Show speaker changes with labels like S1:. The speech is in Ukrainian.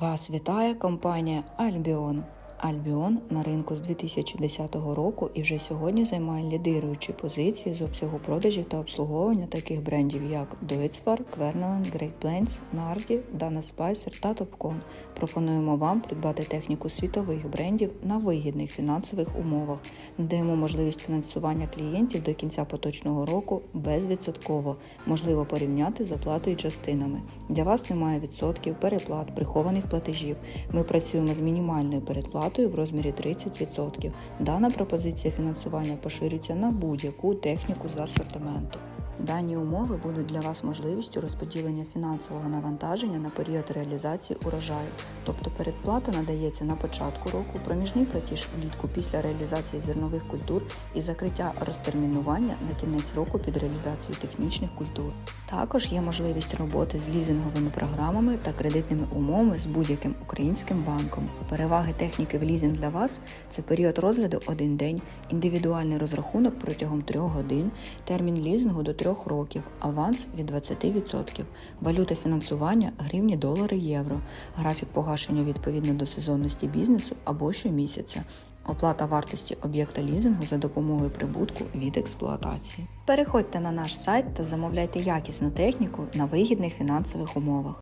S1: Вас вітає компанія Альбіон. Альбіон на ринку з 2010 року і вже сьогодні займає лідируючі позиції з обсягу продажів та обслуговування таких брендів, як Deutzfar, Kverneland, Great Plains, Nardi, Dana Spicer та Topcon. Пропонуємо вам придбати техніку світових брендів на вигідних фінансових умовах. Надаємо можливість фінансування клієнтів до кінця поточного року безвідсотково. Можливо порівняти з оплатою частинами. Для вас немає відсотків, переплат, прихованих платежів. Ми працюємо з мінімальною передплатою в розмірі 30%. Дана пропозиція фінансування поширюється на будь-яку техніку з асортименту. Дані умови будуть для вас можливістю розподілення фінансового навантаження на період реалізації урожаю, тобто передплата надається на початку року, проміжний платіж влітку після реалізації зернових культур і закриття розтермінування на кінець року під реалізацію технічних культур. Також є можливість роботи з лізинговими програмами та кредитними умовами з будь-яким українським банком. Переваги техніки в лізинг для вас це період розгляду один день, індивідуальний розрахунок протягом 3 годин, термін лізингу до 3 років, аванс від 20%, валюта фінансування гривні, долари, євро, графік погашення відповідно до сезонності бізнесу або щомісяця. Оплата вартості об'єкта лізингу за допомогою прибутку від експлуатації. Переходьте на наш сайт та замовляйте якісну техніку на вигідних фінансових умовах.